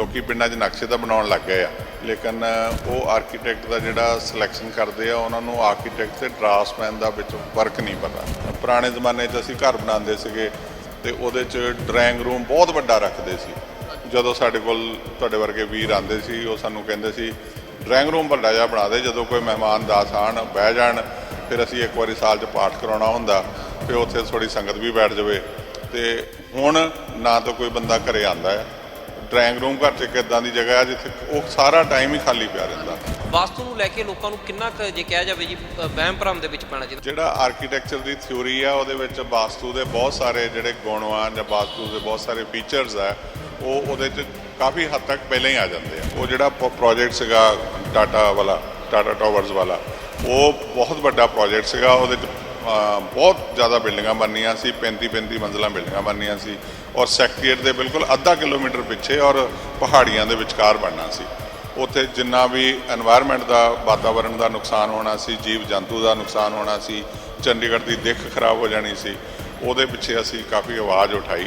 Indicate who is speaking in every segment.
Speaker 1: ਲੋਕੀ ਪਿੰਡਾਂ 'ਚ ਨਕਸ਼ੇ ਤਾਂ ਬਣਾਉਣ ਲੱਗ ਗਏ ਆ। ਲੇਕਿਨ ਉਹ ਆਰਕੀਟੈਕਟ ਦਾ ਜਿਹੜਾ ਸਿਲੈਕਸ਼ਨ ਕਰਦੇ ਆ, ਉਹਨਾਂ ਨੂੰ ਆਰਕੀਟੈਕਟ ਤੇ ਡਰਾਫਟਸਮੈਨ ਦਾ ਵਿੱਚ ਫ਼ਰਕ ਨਹੀਂ ਪਤਾ। ਪੁਰਾਣੇ ਜ਼ਮਾਨੇ 'ਚ ਅਸੀਂ ਘਰ ਬਣਾਉਂਦੇ ਸੀਗੇ ਤੇ ਉਹਦੇ 'ਚ ਡਰਾਇੰਗ ਰੂਮ ਬਹੁਤ ਵੱਡਾ ਰੱਖਦੇ ਸੀ। ਜਦੋਂ ਸਾਡੇ ਕੋਲ ਤੁਹਾਡੇ ਵਰਗੇ ਵੀਰ ਆਉਂਦੇ ਸੀ, ਉਹ ਸਾਨੂੰ ਕਹਿੰਦੇ ਸੀ ਡਰਾਇੰਗ ਰੂਮ ਵੱਡਾ ਜਿਹਾ ਬਣਾ ਦੇ, ਜਦੋਂ ਕੋਈ ਮਹਿਮਾਨ ਦਾਸ ਆਣ ਬਹਿ ਜਾਣ, ਫਿਰ ਅਸੀਂ ਇੱਕ ਵਾਰੀ ਸਾਲ 'ਚ ਪਾਠ ਕਰਾਉਣਾ ਹੁੰਦਾ ਫਿਰ ਉੱਥੇ ਥੋੜੀ ਸੰਗਤ ਵੀ ਬੈਠ ਜਾਵੇ। ਤੇ ਹੁਣ ਨਾ ਤਾਂ ਕੋਈ ਬੰਦਾ ਘਰੇ ਆਂਦਾ ਹੈ ਡਰਾਇੰਗ ਰੂਮ ਘਰ 'ਚ ਇੱਕ ਇਦਾਂ ਦੀ ਜਗ੍ਹਾ ਹੈ ਜਿੱਥੇ ਉਹ ਸਾਰਾ ਟਾਈਮ ਹੀ ਖਾਲੀ ਪਿਆ ਰਹਿੰਦਾ।
Speaker 2: ਵਾਸਤੂ ਨੂੰ ਲੈ ਕੇ ਲੋਕਾਂ ਨੂੰ ਕਿੰਨਾ ਕੁ ਜੇ ਕਿਹਾ ਜਾਵੇ ਜੀ ਵਹਿਮ ਭਰਮ ਦੇ ਵਿੱਚ ਪੈਣਾ ਚਾਹੀਦਾ?
Speaker 1: ਜਿਹੜਾ ਆਰਕੀਟੈਕਚਰ ਦੀ ਥਿਉਰੀ ਆ ਉਹਦੇ ਵਿੱਚ ਵਾਸਤੂ ਦੇ ਬਹੁਤ ਸਾਰੇ ਜਿਹੜੇ ਗੁਣ ਆ ਜਾਂ ਵਾਸਤੂ ਦੇ ਬਹੁਤ ਸਾਰੇ ਫੀਚਰਸ ਆ ਉਹ ਉਹਦੇ 'ਚ ਕਾਫੀ ਹੱਦ ਤੱਕ ਪਹਿਲਾਂ ਹੀ ਆ ਜਾਂਦੇ ਆ। ਉਹ ਜਿਹੜਾ ਪ੍ਰੋਜੈਕਟ ਸੀਗਾ ਟਾਟਾ ਵਾਲਾ ਟਾਟਾ ਟਾਵਰਸ ਵਾਲਾ ਉਹ ਬਹੁਤ ਵੱਡਾ ਪ੍ਰੋਜੈਕਟ ਸੀਗਾ ਉਹਦੇ 'ਚ ਬਹੁਤ ਜ਼ਿਆਦਾ ਬਿਲਡਿੰਗਾਂ ਬਣਨੀਆਂ ਸੀ 35 35 ਮੰਜ਼ਲਾਂ ਬਿਲਡਿੰਗਾਂ ਬਣਨੀਆਂ ਸੀ ਔਰ ਸੈਕਟਰੀਏਟ ਦੇ ਬਿਲਕੁਲ ਅੱਧਾ ਕਿਲੋਮੀਟਰ ਪਿੱਛੇ ਔਰ ਪਹਾੜੀਆਂ ਦੇ ਵਿਚਕਾਰ ਬਣਨਾ ਸੀ। ਉੱਥੇ ਜਿੰਨਾ ਵੀ এনवायरमेंट ਦਾ ਵਾਤਾਵਰਣ ਦਾ ਨੁਕਸਾਨ ਹੋਣਾ ਸੀ, ਜੀਵ ਜੰਤੂ ਦਾ ਨੁਕਸਾਨ ਹੋਣਾ ਸੀ, ਚੰਡੀਗੜ੍ਹ ਦੀ ਦਿੱਖ ਖਰਾਬ ਹੋ ਜਾਣੀ ਸੀ, ਉਹਦੇ ਪਿੱਛੇ ਅਸੀਂ ਕਾਫੀ ਆਵਾਜ਼ ਉਠਾਈ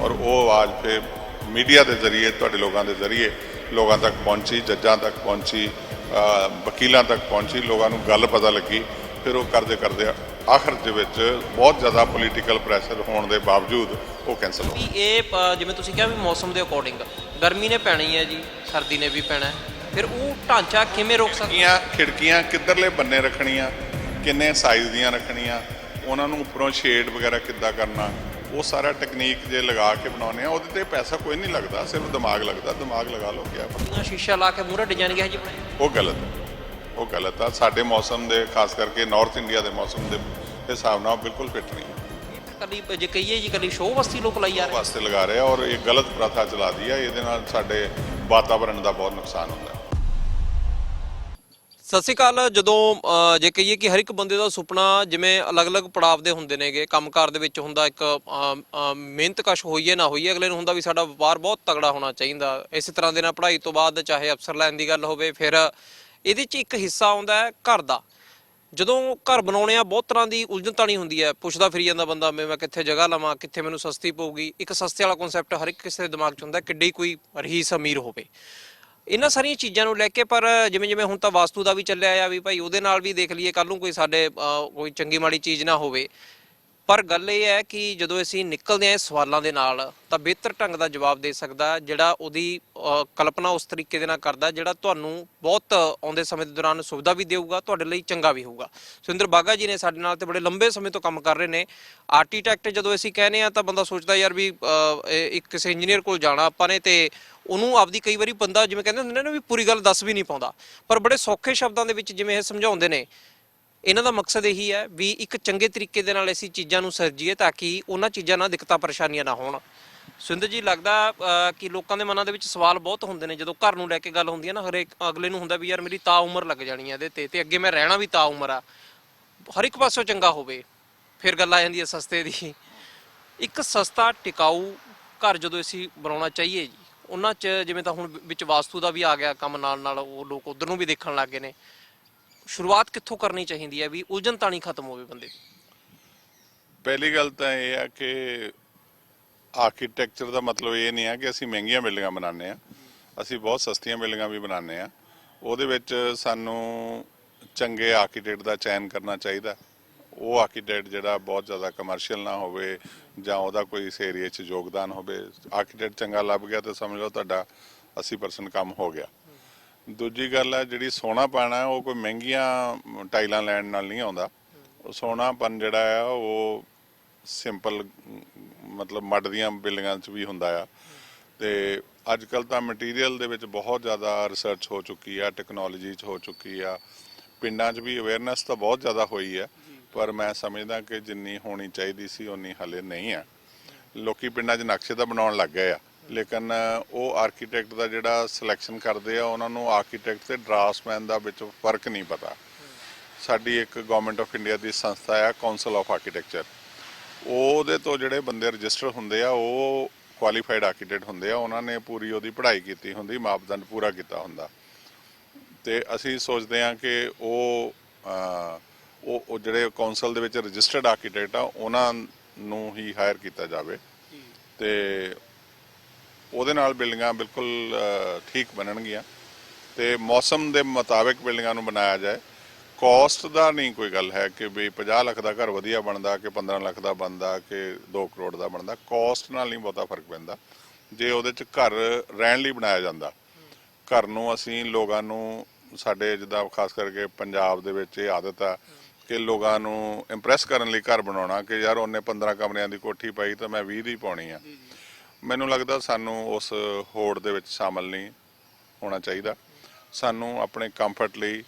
Speaker 1: ਔਰ ਉਹ ਆਵਾਜ਼ ਫਿਰ ਮੀਡੀਆ ਦੇ ਜ਼ਰੀਏ, ਤੁਹਾਡੇ ਲੋਕਾਂ ਦੇ ਜ਼ਰੀਏ ਲੋਕਾਂ ਤੱਕ ਪਹੁੰਚੀ, ਜੱਜਾਂ ਤੱਕ ਪਹੁੰਚੀ ਵਕੀਲਾਂ ਤੱਕ ਪਹੁੰਚੀ, ਲੋਕਾਂ ਨੂੰ ਗੱਲ ਪਤਾ ਲੱਗੀ, ਫਿਰ ਉਹ ਕਰਦੇ ਕਰਦੇ ਆਖਰ ਦੇ ਵਿੱਚ ਬਹੁਤ ਜ਼ਿਆਦਾ ਪੋਲੀਟੀਕਲ ਪ੍ਰੈਸ਼ਰ ਹੋਣ ਦੇ ਬਾਵਜੂਦ ਉਹ ਕੈਨਸਲ ਹੋ।
Speaker 2: ਵੀ ਇਹ ਅ, ਜਿਵੇਂ ਤੁਸੀਂ ਕਿਹਾ ਵੀ ਮੌਸਮ ਦੇ ਅਕੋਰਡਿੰਗ ਗਰਮੀ ਨੇ ਪੈਣੀ ਹੈ ਜੀ ਸਰਦੀ ਨੇ ਵੀ ਪੈਣਾ ਹੈ। ਫਿਰ ਉਹ ਢਾਂਚਾ ਕਿਵੇਂ ਰੋਕ ਸਕਦੇ
Speaker 1: ਖਿੜਕੀਆਂ ਖਿੜਕੀਆਂ ਕਿੱਧਰਲੇ ਬੰਨੇ ਰੱਖਣੀਆਂ ਕਿੰਨੇ ਸਾਈਜ਼ ਦੀਆਂ ਰੱਖਣੀਆਂ ਉਹਨਾਂ ਨੂੰ ਉੱਪਰੋਂ ਸ਼ੇਡ ਵਗੈਰਾ ਕਿੱਦਾਂ ਕਰਨਾ ਉਹ ਸਾਰਾ ਟੈਕਨੀਕ ਜੇ ਲਗਾ ਕੇ ਬਣਾਉਂਦੇ ਆ ਉਹਦੇ ਤੇ ਪੈਸਾ ਕੋਈ ਨਹੀਂ ਲੱਗਦਾ ਸਿਰਫ ਦਿਮਾਗ ਲੱਗਦਾ ਦਿਮਾਗ ਲਗਾ ਲਓ ਕਿਆ ਪਤਾ।
Speaker 2: ਨਾ ਸ਼ੀਸ਼ਾ ਲਾ ਕੇ ਮੂਹਰੇ ਡਿਜ਼ਾਈਨ ਗਿਆ ਜੀ ਬਣਾਇਆ
Speaker 1: ਉਹ ਗਲਤ ਹੈ। ਉਹ ਗਲਤ ਆ ਸਾਡੇ ਮੌਸਮ ਦੇ ਖਾਸ ਕਰਕੇ ਨਾਰਥ ਇੰਡੀਆ ਦੇ ਮੌਸਮ ਦੇ ਹਿਸਾਬ ਨਾਲ ਬਿਲਕੁਲ ਫਿੱਟ ਨਹੀਂ
Speaker 2: ਕੱਲੀ ਜੇ ਕਹੀਏ ਜੀ ਕੱਲੀ ਸ਼ੋਅ ਵਸਤੀ ਲੋਕ ਲਾਈ ਜਾ ਰਹੇ।
Speaker 1: ਵਾਸਤੇ ਲਗਾ ਰਹੇ ਆ ਔਰ ਇਹ ਗਲਤ ਪ੍ਰਥਾ ਚਲਾਦੀ ਆ ਇਹਦੇ ਨਾਲ ਸਾਡੇ ਵਾਤਾਵਰਣ ਦਾ ਬਹੁਤ ਨੁਕਸਾਨ ਹੁੰਦਾ ਹੈ।
Speaker 2: ਸਤਿ ਸ਼੍ਰੀ ਅਕਾਲ। ਜਦੋਂ ਜੇ ਕਹੀਏ ਕਿ ਹਰ ਇੱਕ ਬੰਦੇ ਦਾ ਸੁਪਨਾ ਜਿਵੇਂ ਅਲੱਗ-ਅਲੱਗ ਪੜਾਵ ਦੇ ਹੁੰਦੇ ਨੇਗੇ ਕੰਮਕਾਰ ਦੇ ਵਿੱਚ ਹੁੰਦਾ ਇੱਕ ਅ, ਮਿਹਨਤਕਸ਼ ਹੋਈਏ ਨਾ ਹੋਈਏ ਅਗਲੇ ਨੂੰ ਹੁੰਦਾ ਵੀ ਸਾਡਾ ਵਪਾਰ ਬਹੁਤ ਤਗੜਾ ਹੋਣਾ ਚਾਹੀਦਾ। ਇਸੇ ਤਰ੍ਹਾਂ ਦੇ ਨਾਲ ਪੜ੍ਹਾਈ ਤੋਂ ਬਾਅਦ ਚਾਹੇ ਅਫਸਰ ਲੈਣ ਦੀ ਗੱਲ ਹੋਵੇ ਫਿਰ ਇਹਦੇ 'ਚ ਇੱਕ ਹਿੱਸਾ ਆਉਂਦਾ ਹੈ ਘਰ ਦਾ। ਜਦੋਂ ਘਰ ਬਣਾਉਣੇ ਆ, ਬਹੁਤ ਤਰ੍ਹਾਂ ਦੀ ਉਲਝਣ ਤਾਣੀ ਹੁੰਦੀ ਹੈ। ਪੁੱਛਦਾ ਫਿਰੀ ਜਾਂਦਾ ਬੰਦਾ, ਮੈਂ ਮੈਂ ਕਿੱਥੇ ਜਗ੍ਹਾ ਲਵਾਂ, ਕਿੱਥੇ ਮੈਨੂੰ ਸਸਤੀ ਪਊਗੀ। ਇੱਕ ਸਸਤੇ ਵਾਲਾ ਕਨਸੈਪਟ ਹਰ ਇੱਕ ਕਿਸੇ ਦੇ ਦਿਮਾਗ 'ਚ ਹੁੰਦਾ ਕਿੱਡੀ ਕੋਈ ਰਹੀਸ ਅਮੀਰ ਹੋਵੇ। ਇਹਨਾਂ ਸਾਰੀਆਂ ਚੀਜ਼ਾਂ ਨੂੰ ਲੈ ਕੇ ਪਰ ਜਿਵੇਂ ਜਿਵੇਂ ਹੁਣ ਤਾਂ ਵਾਸਤੂ ਦਾ ਵੀ ਚੱਲਿਆ ਆ ਵੀ ਭਾਈ ਉਹਦੇ ਨਾਲ ਵੀ ਦੇਖ ਲਈਏ ਕੱਲ ਨੂੰ ਕੋਈ ਸਾਡੇ ਕੋਈ ਚੰਗੀ ਮਾੜੀ ਚੀਜ਼ ਨਾ ਹੋਵੇ। ਪਰ ਗੱਲ ਇਹ ਹੈ ਕਿ ਜਦੋਂ ਅਸੀਂ ਨਿਕਲਦੇ ਹਾਂ ਇਹ ਸਵਾਲਾਂ ਦੇ ਨਾਲ, ਤਾਂ ਬਿਹਤਰ ਢੰਗ ਦਾ ਜਵਾਬ ਦੇ ਸਕਦਾ, ਜਿਹੜਾ ਉਹਦੀ ਕਲਪਨਾ ਉਸ ਤਰੀਕੇ ਦੇ ਨਾਲ ਕਰਦਾ, ਜਿਹੜਾ ਤੁਹਾਨੂੰ ਬਹੁਤ ਆਉਂਦੇ ਸਮੇਂ ਦੇ ਦੌਰਾਨ ਸੁਵਿਧਾ ਵੀ ਦੇਊਗਾ, ਤੁਹਾਡੇ ਲਈ ਚੰਗਾ ਵੀ ਹੋਊਗਾ। ਸੁਰਿੰਦਰ ਬਾਗਾ ਜੀ ਨੇ ਸਾਡੇ ਨਾਲ ਤੇ ਬੜੇ ਲੰਬੇ ਸਮੇਂ ਤੋਂ ਕੰਮ ਕਰ ਰਹੇ ਨੇ। ਆਰਕੀਟੈਕਟ ਜਦੋਂ ਅਸੀਂ ਕਹਿੰਦੇ ਆ ਤਾਂ ਬੰਦਾ ਸੋਚਦਾ ਯਾਰ ਵੀ ਇੱਕ ਕਿਸੇ ਇੰਜੀਨੀਅਰ ਕੋਲ ਜਾਣਾ ਆਪਾਂ ਨੇ ਤੇ ਉਹਨੂੰ ਆਪਦੀ ਕਈ ਵਾਰੀ ਬੰਦਾ ਜਿਵੇਂ ਕਹਿੰਦੇ ਹੁੰਦੇ ਨੇ ਨਾ ਵੀ ਪੂਰੀ ਗੱਲ ਦੱਸ ਵੀ ਨਹੀਂ ਪਾਉਂਦਾ। ਪਰ ਬੜੇ ਸੌਖੇ ਸ਼ਬਦਾਂ ਦੇ ਵਿੱਚ ਜਿਵੇਂ ਇਹ ਸਮਝਾਉਂਦੇ ਨੇ ਇਹਨਾਂ ਦਾ ਮਕਸਦ ਇਹੀ ਹੈ ਵੀ ਇੱਕ ਚੰਗੇ ਤਰੀਕੇ ਦੇ ਨਾਲ ਅਸੀਂ ਚੀਜ਼ਾਂ ਨੂੰ ਸਰਜੀਏ ਤਾਂ ਕਿ ਉਹਨਾਂ ਚੀਜ਼ਾਂ ਨਾਲ ਦਿੱਕਤਾਂ ਪਰੇਸ਼ਾਨੀਆਂ ਨਾ ਹੋਣ। ਸੁੰਦਰ ਜੀ, ਲੱਗਦਾ ਕਿ ਲੋਕਾਂ ਦੇ ਮਨਾਂ ਦੇ ਵਿੱਚ ਸਵਾਲ ਬਹੁਤ ਹੁੰਦੇ ਨੇ। ਜਦੋਂ ਘਰ ਨੂੰ ਲੈ ਕੇ ਗੱਲ ਹੁੰਦੀ ਹੈ ਨਾ, ਹਰੇਕ ਅਗਲੇ ਨੂੰ ਹੁੰਦਾ ਵੀ ਯਾਰ ਮੇਰੀ ਤਾਂ ਉਮਰ ਲੱਗ ਜਾਣੀ ਹੈ ਇਹਦੇ ਤੇ ਤੇ ਅੱਗੇ ਮੈਂ ਰਹਿਣਾ ਵੀ ਤਾਂ ਉਮਰ ਆ। ਹਰ ਇੱਕ ਪਾਸੋਂ ਚੰਗਾ ਹੋਵੇ, ਫਿਰ ਗੱਲ ਆ ਜਾਂਦੀ ਹੈ ਸਸਤੇ ਦੀ। ਇੱਕ ਸਸਤਾ ਟਿਕਾਊ ਘਰ ਜਦੋਂ ਅਸੀਂ ਬਣਾਉਣਾ ਚਾਹੀਏ ਜੀ, ਉਹਨਾਂ 'ਚ ਜਿਵੇਂ ਤਾਂ ਹੁਣ ਵਿੱਚ ਵਾਸਤੂ ਦਾ ਵੀ ਆ ਗਿਆ ਕੰਮ ਨਾਲ ਨਾਲ ਉਹ ਲੋਕ ਉਧਰ ਨੂੰ ਵੀ ਦੇਖਣ ਲੱਗ ਗਏ ਨੇ। ਸ਼ੁਰੂਆਤ ਕਿੱਥੋਂ ਕਰਨੀ ਚਾਹੀਦੀ ਹੈ ਵੀ ਉਲਝਣ ਨਹੀਂ ਖਤਮ ਹੋਵੇ ਬੰਦੇ ਦੀ?
Speaker 1: ਪਹਿਲੀ ਗੱਲ ਤਾਂ ਇਹ ਆ ਕਿ ਆਰਕੀਟੈਕਚਰ ਦਾ ਮਤਲਬ ਇਹ ਨਹੀਂ ਆ ਕਿ ਅਸੀਂ ਮਹਿੰਗੀਆਂ ਬਿਲਡਿੰਗਾਂ ਬਣਾਉਂਦੇ ਆ ਅਸੀਂ ਬਹੁਤ ਸਸਤੀਆਂ ਬਿਲਡਿੰਗਾਂ ਵੀ ਬਣਾਉਂਦੇ ਆ ਉਹਦੇ ਵਿੱਚ ਸਾਨੂੰ ਚੰਗੇ ਆਰਕੀਟੈਕਟ ਦਾ ਚੈਨ ਕਰਨਾ ਚਾਹੀਦਾ। ਉਹ ਆਰਕੀਟੈਕਟ ਜਿਹੜਾ ਬਹੁਤ ਜ਼ਿਆਦਾ ਕਮਰਸ਼ੀਅਲ ਨਾ ਹੋਵੇ ਜਾਂ ਉਹਦਾ ਕੋਈ ਇਸ ਏਰੀਆ 'ਚ ਯੋਗਦਾਨ ਹੋਵੇ। ਆਰਕੀਟੈਕਟ ਚੰਗਾ ਲੱਭ ਗਿਆ ਤਾਂ ਸਮਝ ਲਓ ਤੁਹਾਡਾ 80% ਕੰਮ ਹੋ ਗਿਆ। ਦੂਜੀ ਗੱਲ ਹੈ ਜਿਹੜੀ ਸੋਨਾ ਪਾਣਾ, ਉਹ ਕੋਈ ਮਹਿੰਗੀਆਂ ਟਾਈਲਾਂ ਲੈਣ ਨਾਲ ਨਹੀਂ ਆਉਂਦਾ। ਉਹ ਸੋਨਾਪਨ ਜਿਹੜਾ ਆ, ਉਹ ਸਿੰਪਲ, ਮਤਲਬ ਮੱਡ ਦੀਆਂ ਬਿਲਡਿੰਗਾਂ 'ਚ ਵੀ ਹੁੰਦਾ ਆ। ਤੇ ਅੱਜ ਕੱਲ ਤਾਂ ਮਟੀਰੀਅਲ ਦੇ ਵਿੱਚ ਬਹੁਤ ਜ਼ਿਆਦਾ ਰਿਸਰਚ ਹੋ ਚੁੱਕੀ ਆ, ਟੈਕਨੋਲੋਜੀ 'ਚ ਹੋ ਚੁੱਕੀ ਆ। ਪਿੰਡਾਂ 'ਚ ਵੀ ਅਵੇਅਰਨੈਸ ਤਾਂ ਬਹੁਤ ਜ਼ਿਆਦਾ ਹੋਈ ਆ, ਪਰ ਮੈਂ ਸਮਝਦਾ ਕਿ ਜਿੰਨੀ ਹੋਣੀ ਚਾਹੀਦੀ ਸੀ ਉਨੀ ਹਲੇ ਨਹੀਂ ਆ। ਲੋਕੀ ਪਿੰਡਾਂ 'ਚ ਨਕਸ਼ੇ ਤਾਂ ਬਣਾਉਣ ਲੱਗ ਗਏ ਆ। ਲੇਕਿਨ ਉਹ ਆਰਕੀਟੈਕਟ ਦਾ ਜਿਹੜਾ ਸਿਲੈਕਸ਼ਨ ਕਰਦੇ ਆ ਉਹਨਾਂ ਨੂੰ ਆਰਕੀਟੈਕਟ ਤੇ ਡਰਾਫਟਸਮੈਨ ਦਾ ਵਿੱਚ ਫ਼ਰਕ ਨਹੀਂ ਪਤਾ। ਸਾਡੀ ਇੱਕ ਗਵਰਨਮੈਂਟ ਆਫ ਇੰਡੀਆ ਦੀ ਸੰਸਥਾ ਆ ਕਾਉਂਸਲ ਆਫ ਆਰਕੀਟੈਕਚਰ ਉਹਦੇ ਤੋਂ ਜਿਹੜੇ ਬੰਦੇ ਰਜਿਸਟਰ ਹੁੰਦੇ ਆ ਉਹ ਕੁਆਲੀਫਾਈਡ ਆਰਕੀਟੈਕਟ ਹੁੰਦੇ ਆ। ਉਹਨਾਂ ਨੇ ਪੂਰੀ ਉਹਦੀ ਪੜ੍ਹਾਈ ਕੀਤੀ ਹੁੰਦੀ ਮਾਪਦੰਡ ਪੂਰਾ ਕੀਤਾ ਹੁੰਦਾ। ਤੇ ਅਸੀਂ ਸੋਚਦੇ ਹਾਂ ਕਿ ਉਹ ਉਹ ਜਿਹੜੇ ਕਾਉਂਸਲ ਦੇ ਵਿੱਚ ਰਜਿਸਟਰਡ ਆਰਕੀਟੈਕਟ ਆ ਉਹਨਾਂ ਨੂੰ ਹੀ ਹਾਇਰ ਕੀਤਾ ਜਾਵੇ। ਤੇ ਉਹਦੇ ਨਾਲ ਬਿਲਡਿੰਗਾਂ ਬਿਲਕੁਲ ਠੀਕ ਬਣਨਗੀਆਂ ਤੇ ਮੌਸਮ ਦੇ ਮੁਤਾਬਿਕ ਬਿਲਡਿੰਗਾਂ ਨੂੰ ਬਣਾਇਆ ਜਾਏ। ਕਾਸਟ ਦਾ ਨਹੀਂ ਕੋਈ ਗੱਲ ਹੈ ਕਿ ਵੀ 50 ਲੱਖ ਦਾ ਘਰ ਵਧੀਆ ਬਣਦਾ ਕਿ 15 ਲੱਖ ਦਾ ਬਣਦਾ ਕਿ 2 ਕਰੋੜ ਦਾ ਬਣਦਾ। ਕਾਸਟ ਨਾਲ ਨਹੀਂ ਬਹੁਤਾ ਫ਼ਰਕ ਪੈਂਦਾ। ਜੇ ਉਹਦੇ ਚ ਘਰ ਰਹਿਣ ਲਈ ਬਣਾਇਆ ਜਾਂਦਾ, ਘਰ ਨੂੰ ਅਸੀਂ ਲੋਕਾਂ ਨੂੰ ਸਾਡੇ ਜਿੱਦਾਂ ਖਾਸ ਕਰਕੇ ਪੰਜਾਬ ਦੇ ਵਿੱਚ ਇਹ ਆਦਤ ਆ ਕਿ ਲੋਕਾਂ ਨੂੰ ਇੰਪ੍ਰੈਸ ਕਰਨ ਲਈ ਘਰ ਬਣਾਉਣਾ ਕਿ ਯਾਰ ਉਹਨੇ 15 ਕਮਰਿਆਂ ਦੀ ਕੋਠੀ ਪਾਈ ਤਾਂ ਮੈਂ 20 ਦੀ ਪਾਉਣੀ ਆ। ਮੈਨੂੰ ਲੱਗਦਾ ਸਾਨੂੰ ਉਸ ਹੋੜ ਦੇ ਵਿੱਚ ਸ਼ਾਮਲ ਨਹੀਂ ਹੋਣਾ ਚਾਹੀਦਾ। ਸਾਨੂੰ ਆਪਣੇ ਕੰਫਰਟ ਲਈ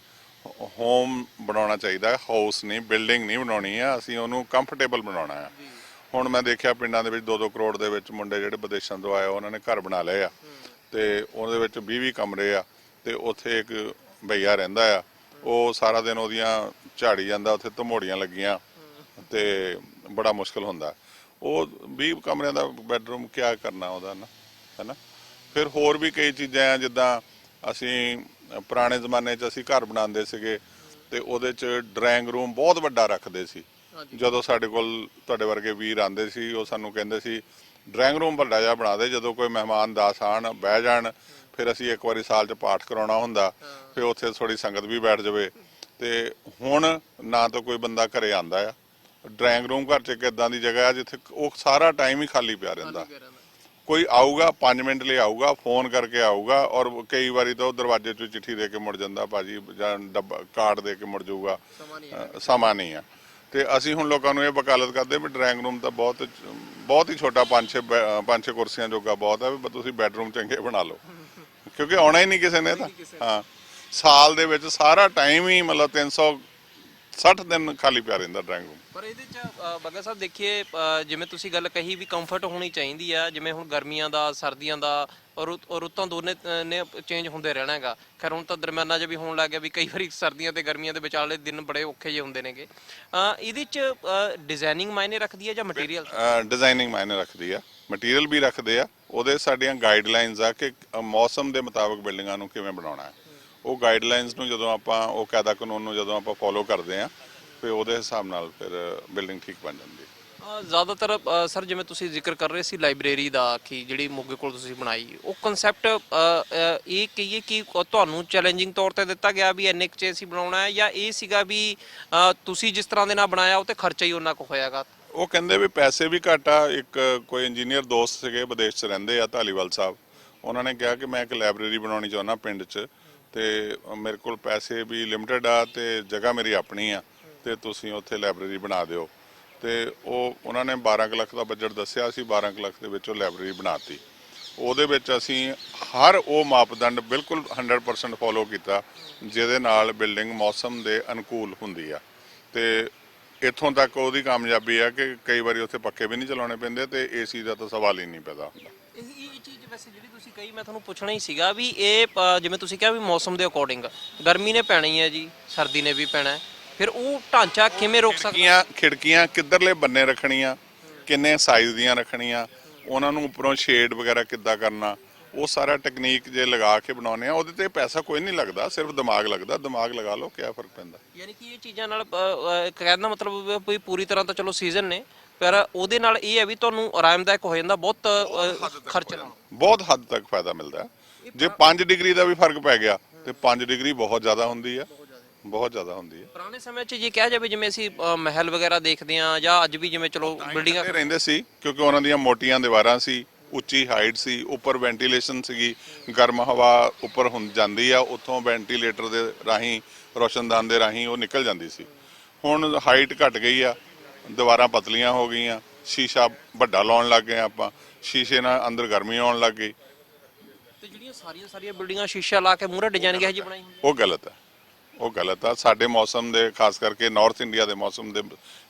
Speaker 1: ਹੋਮ ਬਣਾਉਣਾ ਚਾਹੀਦਾ ਹਾਊਸ ਨਹੀਂ ਬਿਲਡਿੰਗ ਨਹੀਂ ਬਣਾਉਣੀ ਆ, ਅਸੀਂ ਉਹਨੂੰ ਕੰਫਰਟੇਬਲ ਬਣਾਉਣਾ ਆ। ਹੁਣ ਮੈਂ ਦੇਖਿਆ ਪਿੰਡਾਂ ਦੇ ਵਿੱਚ 2-2 ਕਰੋੜ ਦੇ ਵਿੱਚ ਮੁੰਡੇ ਜਿਹੜੇ ਵਿਦੇਸ਼ਾਂ ਤੋਂ ਆਏ ਉਹਨਾਂ ਨੇ ਘਰ ਬਣਾ ਲਏ ਆ। ਤੇ ਉਹਦੇ ਵਿੱਚ 20-20 ਕਮਰੇ ਆ ਤੇ ਉੱਥੇ ਇੱਕ ਭਈਆ ਰਹਿੰਦਾ ਆ, ਉਹ ਸਾਰਾ ਦਿਨ ਉਹਦੀਆਂ ਝਾੜੀ ਜਾਂਦਾ, ਉੱਥੇ ਧਮੋੜੀਆਂ ਲੱਗੀਆਂ ਤੇ ਬੜਾ ਮੁਸ਼ਕਲ ਹੁੰਦਾ। ਉਹ 20 ਕਮਰਿਆਂ ਦਾ ਬੈੱਡਰੂਮ ਕਿਆ ਕਰਨਾ ਉਹਦਾ ਨਾ ਹੈਨਾ? ਫਿਰ ਹੋਰ ਵੀ ਕਈ ਚੀਜ਼ਾਂ ਆ ਜਿੱਦਾਂ ਅਸੀਂ ਪੁਰਾਣੇ ਜ਼ਮਾਨੇ 'ਚ ਅਸੀਂ ਘਰ ਬਣਾਉਂਦੇ ਸੀਗੇ ਤੇ ਉਹਦੇ 'ਚ ਡਰਾਇੰਗ ਰੂਮ ਬਹੁਤ ਵੱਡਾ ਰੱਖਦੇ ਸੀ। ਜਦੋਂ ਸਾਡੇ ਕੋਲ ਤੁਹਾਡੇ ਵਰਗੇ ਵੀਰ ਆਂਦੇ ਸੀ ਉਹ ਸਾਨੂੰ ਕਹਿੰਦੇ ਸੀ ਡਰਾਇੰਗ ਰੂਮ ਵੱਡਾ ਜਿਹਾ ਬਣਾ ਦੇ ਜਦੋਂ ਕੋਈ ਮਹਿਮਾਨ ਦਾਸ ਆਣ ਬਹਿ ਜਾਣ ਫਿਰ ਅਸੀਂ ਇੱਕ ਵਾਰੀ ਸਾਲ 'ਚ ਪਾਠ ਕਰਾਉਣਾ ਹੁੰਦਾ ਫਿਰ ਉੱਥੇ ਥੋੜੀ ਸੰਗਤ ਵੀ ਬੈਠ ਜਾਵੇ। ਤੇ ਹੁਣ ਨਾ ਤਾਂ ਕੋਈ ਬੰਦਾ ਘਰੇ ਆਂਦਾ ਆ ਡਰਾਇੰਗ ਰੂਮ ਘਰ 'ਚ ਇੱਕ ਇਦਾਂ ਦੀ ਜਗ੍ਹਾ ਆ ਜਿੱਥੇ ਉਹ ਸਾਰਾ ਟਾਈਮ ਹੀ ਖਾਲੀ ਪਿਆ ਰਹਿੰਦਾ। ਕੋਈ ਆਊਗਾ 5 ਮਿੰਟ ਲਈ ਆਊਗਾ ਫੋਨ ਕਰਕੇ ਆਊਗਾ ਔਰ ਕਈ ਵਾਰੀ ਤਾਂ ਉਹ ਦਰਵਾਜ਼ੇ 'ਚੋਂ ਚਿੱਠੀ ਦੇ ਕੇ ਮੁੜ ਜਾਂਦਾ ਭਾਜੀ ਜਾਂ ਡੱਬਾ ਕਾਰਡ ਦੇ ਕੇ ਮੁੜ ਜਾਊਗਾ। ਸਮਾਂ ਨਹੀਂ ਆ। ਤੇ ਅਸੀਂ ਹੁਣ ਲੋਕਾਂ ਨੂੰ ਇਹ ਵਕਾਲਤ ਕਰਦੇ ਵੀ ਡਰਾਇੰਗ ਰੂਮ ਤਾਂ ਬਹੁਤ ਬਹੁਤ ਹੀ ਛੋਟਾ ਪੰਜ ਛੇ ਬੈ- ਅ, ਪੰਜ ਛੇ ਕੁਰਸੀਆਂ ਜੋਗਾ ਬਹੁਤ ਆ ਵੀ ਤੁਸੀਂ ਬੈੱਡਰੂਮ ਚੰਗੇ ਬਣਾ ਲਓ। ਕਿਉਂਕਿ ਆਉਣਾ ਹੀ ਨਹੀਂ ਕਿਸੇ ਨੇ ਤਾਂ। ਹਾਂ ਸਾਲ ਦੇ ਵਿੱਚ ਸਾਰਾ ਟਾਈਮ ਹੀ ਮਤਲਬ 360 ਦਿਨ ਖਾਲੀ ਪਿਆ ਰਹਿੰਦਾ ਡਰਾਇੰਗ ਰੂਮ।
Speaker 2: ਪਰ ਇਹਦੇ ਚ ਅ, ਬੱਗਾ ਸਾਹਿਬ ਦੇਖੀਏ ਅ, ਜਿਵੇਂ ਤੁਸੀਂ ਗੱਲ ਕਹੀ ਵੀ ਕੰਫਰਟ ਹੋਣੀ ਚਾਹੀਦੀ ਆ ਜਿਵੇਂ ਹੁਣ ਗਰਮੀਆਂ ਦਾ ਸਰਦੀਆਂ ਦਾ ਔਰ ਰੁੱਤ- ਔਰ ਰੁੱਤਾਂ ਦੋਨੇ ਅ, ਨੇ ਚੇਂਜ ਹੁੰਦੇ ਰਹਿਣਾ ਹੈਗਾ। ਖੈਰ ਹੁਣ ਤਾਂ ਦਰਮਿਆਨਾ ਜਿਹਾ ਵੀ ਹੋਣ ਲੱਗ ਗਿਆ ਵੀ ਕਈ ਵਾਰੀ ਸਰਦੀਆਂ ਤੇ ਗਰਮੀਆਂ ਦੇ ਵਿਚਾਲੇ ਦਿਨ ਬੜੇ ਔਖੇ ਜਿਹੇ ਹੁੰਦੇ ਨੇਗੇ। ਅ, ਇਹਦੇ ਚ ਡਿਜ਼ਾਈਨਿੰਗ ਮਾਇਨੇ ਰੱਖਦੀ ਹੈ ਜਾਂ ਮਟੀਰੀਅਲ
Speaker 1: ਡਿਜ਼ਾਈਨਿੰਗ ਮਾਇਨੇ ਰੱਖਦੀ ਆ। ਮਟੀਰੀਅਲ ਵੀ ਰੱਖਦੇ ਆ। ਉਹਦੇ ਸਾਡੀਆਂ ਗਾਈਡਲਾਈਨਸ ਆ ਕਿ ਅ, ਮੌਸਮ ਦੇ ਮੁਤਾਬਕ ਬਿਲਡਿੰਗਾਂ ਨੂੰ ਕਿਵੇਂ ਬਣਾਉਣਾ ਹੈ। ਉਹ ਗਾਈਡਲਾਈਨਸ ਨੂੰ ਜਦੋਂ ਆਪਾਂ ਉਹ ਕਾਇਦਾ ਕਾਨੂੰਨ ਨੂੰ ਜਦੋਂ ਆਪਾਂ ਫੋਲੋ ਕਰਦੇ ਆ ਫਿਰ ਉਹਦੇ ਹਿਸਾਬ ਨਾਲ ਫਿਰ ਬਿਲਡਿੰਗ ਠੀਕ ਬਣ ਜਾਂਦੀ ਹੈ।
Speaker 2: ਅ, ਜ਼ਿਆਦਾਤਰ ਅ, ਸਰ ਜਿਵੇਂ ਤੁਸੀਂ ਜ਼ਿਕਰ ਕਰ ਰਹੇ ਸੀ ਲਾਇਬ੍ਰੇਰੀ ਦਾ ਕਿ ਜਿਹੜੀ ਮੋਗੇ ਕੋਲ ਤੁਸੀਂ ਬਣਾਈ ਉਹ ਕਨਸੈਪਟ ਇਹ ਕਹੀਏ ਕਿ ਤੁਹਾਨੂੰ ਚੈਲੰਜਿੰਗ ਤੌਰ ਤੇ ਦਿੱਤਾ ਗਿਆ ਵੀ ਇੰਨੇ ਕੁ ਚ ਅਸੀਂ ਬਣਾਉਣਾ ਹੈ ਜਾਂ ਇਹ ਸੀਗਾ ਵੀ ਅ, ਤੁਸੀਂ ਜਿਸ ਤਰ੍ਹਾਂ ਦੇ ਨਾਲ ਬਣਾਇਆ ਉਹ ਤੇ ਖਰਚਾ ਹੀ ਉਹਨਾਂ ਕੁ ਹੋਇਆਗਾ?
Speaker 1: ਉਹ ਕਹਿੰਦੇ ਵੀ ਪੈਸੇ ਵੀ ਘੱਟ ਆ। ਇੱਕ ਕੋਈ ਇੰਜੀਨੀਅਰ ਦੋਸਤ ਸੀਗੇ ਵਿਦੇਸ਼ 'ਚ ਰਹਿੰਦੇ ਆ ਧਾਲੀਵਾਲ ਸਾਹਿਬ। ਉਹਨਾਂ ਨੇ ਕਿਹਾ ਕਿ ਮੈਂ ਇੱਕ ਲਾਇਬ੍ਰੇਰੀ ਬਣਾਉਣੀ ਚਾਹੁੰਦਾ ਪਿੰਡ 'ਚ ਤੇ ਮੇਰੇ ਕੋਲ ਪੈਸੇ ਵੀ ਲਿਮਟਿਡ ਆ ਤੇ ਜਗ੍ਹਾ ਮੇਰੀ ਆਪਣੀ ਆ। ਤੇ ਤੁਸੀਂ ਉੱਥੇ ਲਾਇਬ੍ਰੇਰੀ ਬਣਾ ਦਿਓ। ਤੇ ਉਹ, ਉਹਨਾਂ ਨੇ 12 ਕੁ ਲੱਖ ਦਾ ਬਜਟ ਦੱਸਿਆ ਸੀ 12 ਕੁ ਲੱਖ ਦੇ ਵਿੱਚ ਉਹ ਲਾਇਬ੍ਰੇਰੀ ਬਣਾਤੀ। ਉਹਦੇ ਵਿੱਚ ਅਸੀਂ ਹਰ ਉਹ ਮਾਪਦੰਡ ਬਿਲਕੁਲ 100% ਫੋਲੋ ਕੀਤਾ, ਜਿਹਦੇ ਨਾਲ ਬਿਲਡਿੰਗ ਮੌਸਮ ਦੇ ਅਨੁਕੂਲ ਹੁੰਦੀ ਆ। ਤੇ ਇੱਥੋਂ ਤੱਕ ਉਹਦੀ ਕਾਮਯਾਬੀ ਆ ਕਿ ਕਈ ਵਾਰੀ ਉੱਥੇ ਪੱਕੇ ਵੀ ਨਹੀਂ ਚਲਾਉਣੇ ਪੈਂਦੇ ਤੇ ਏਸੀ ਦਾ ਤਾਂ ਸਵਾਲ ਹੀ ਨਹੀਂ ਪੈਦਾ ਹੁੰਦਾ।
Speaker 2: ਇਹ ਚੀਜ਼ ਵੈਸੇ ਜਿਹੜੀ ਤੁਸੀਂ ਕਹੀ, ਮੈਂ ਤੁਹਾਨੂੰ ਪੁੱਛਣਾ ਹੀ ਸੀਗਾ ਵੀ ਇਹ ਜਿਵੇਂ ਤੁਸੀਂ ਕਿਹਾ ਵੀ ਮੌਸਮ ਦੇ ਅਕੋਰਡਿੰਗ ਗਰਮੀ ਨੇ ਪੈਣੀ ਹੈ ਜੀ, ਸਰਦੀ ਨੇ ਵੀ ਪੈਣਾ। ਫਿਰ ਉਹ ਢਾਂਚਾ ਕਿਵੇਂ ਰੋਕ ਸਕਦਾ?
Speaker 1: ਖਿੜਕੀਆਂ ਖਿੜਕੀਆਂ ਕਿੱਧਰਲੇ ਬੰਨੇ ਰੱਖਣੀਆਂ? ਕਿੰਨੇ ਸਾਈਜ਼ ਦੀਆਂ ਰੱਖਣੀਆਂ? ਉਹਨਾਂ ਨੂੰ ਉੱਪਰੋਂ ਸ਼ੇਡ ਵਗੈਰਾ ਕਿੱਦਾਂ ਕਰਨਾ? ਉਹ ਸਾਰਾ ਟੈਕਨੀਕ ਜੇ ਲਗਾ ਕੇ ਬਣਾਉਨੇ ਆ ਉਹਦੇ ਤੇ ਪੈਸਾ ਕੋਈ ਨਹੀਂ ਲੱਗਦਾ ਸਿਰਫ ਦਿਮਾਗ ਲੱਗਦਾ। ਦਿਮਾਗ ਲਗਾ ਲਓ ਕਿਆ ਫ਼ਰਕ ਪੈਂਦਾ।
Speaker 2: ਯਾਨੀ ਕਿ ਇਹ ਚੀਜ਼ਾਂ ਨਾਲ ਅ, ਅ, ਕਹਿਣ ਦਾ ਮਤਲਬ ਵੀ ਪੂਰੀ ਤਰ੍ਹਾਂ ਤਾਂ ਚਲੋ ਸੀਜ਼ਨ ਨੇ ਪਰ ਉਹਦੇ ਨਾਲ ਇਹ ਹੈ ਵੀ ਤੁਹਾਨੂੰ ਆਰਾਮਦਾਇਕ ਹੋ ਜਾਂਦਾ ਬਹੁਤ ਖਰਚ ਨਾਲ
Speaker 1: ਬਹੁਤ ਹੱਦ ਤੱਕ ਫਾਇਦਾ ਮਿਲਦਾ। ਹੈ। ਜੇ 5 ਡਿਗਰੀ ਦਾ ਵੀ ਫ਼ਰਕ ਪੈ ਗਿਆ ਤੇ 5 ਡਿਗਰੀ ਬਹੁਤ ਜ਼ਿਆਦਾ ਹੁੰਦੀ ਹੈ। ਬਹੁਤ ਜ਼ਿਆਦਾ ਹੁੰਦੀ ਹੈ।
Speaker 2: ਪੁਰਾਣੇ ਸਮੇਂ 'ਚ ਜੇ ਕਿਹਾ ਜਾਵੇ ਜਿਵੇਂ ਅਸੀਂ ਅ, ਮਹਿਲ ਵਗੈਰਾ ਦੇਖਦੇ ਆ ਜਾਂ ਅੱਜ ਵੀ ਜਿਵੇਂ ਚਲੋ ਬਿਲਡਿੰਗਾਂ
Speaker 1: ਠੰਡੇ ਰਹਿੰਦੇ ਸੀ ਕਿਉਂਕਿ ਉਹਨਾਂ ਦੀਆਂ ਮੋਟੀਆਂ ਦੀਵਾਰਾਂ ਸੀ ਉੱਚੀ ਹਾਈਟ ਸੀ ਉੱਪਰ ਵੈਂਟੀਲੇਸ਼ਨ ਸੀਗੀ ਗਰਮ ਹਵਾ ਉੱਪਰ ਹੁੰ ਜਾਂਦੀ ਆ ਉੱਥੋਂ ਵੈਂਟੀਲੇਟਰ ਦੇ ਰਾਹੀਂ ਰੋਸ਼ਨਦਾਨ ਦੇ ਰਾਹੀਂ ਉਹ ਨਿਕਲ ਜਾਂਦੀ ਸੀ। ਹੁਣ ਹਾਈਟ ਘਟ ਗਈ ਆ ਦੀਵਾਰਾਂ ਪਤਲੀਆਂ ਹੋ ਗਈਆਂ ਸ਼ੀਸ਼ਾ ਵੱਡਾ ਲਾਉਣ ਲੱਗ ਗਏ ਆਪਾਂ ਸ਼ੀਸ਼ੇ ਨਾਲ ਅੰਦਰ ਗਰਮੀ ਆਉਣ ਲੱਗ ਗਈ।
Speaker 2: ਤੇ ਜਿਹੜੀਆਂ ਸਾਰੀਆਂ ਸਾਰੀਆਂ ਬਿਲਡਿੰਗਾਂ ਸ਼ੀਸ਼ਾ ਲਾ ਕੇ ਮੂਹਰੇ ਡਿਜ਼ਾਈਨ ਕਿਹੋ ਜਿਹੀ ਬਣਾਈ ਹੁੰਦੀ
Speaker 1: ਉਹ ਗਲਤ ਹੈ ਉਹ ਗਲਤ ਆ। ਸਾਡੇ ਮੌਸਮ ਦੇ ਖਾਸ ਕਰਕੇ ਨਾਰਥ ਇੰਡੀਆ ਦੇ ਮੌਸਮ ਦੇ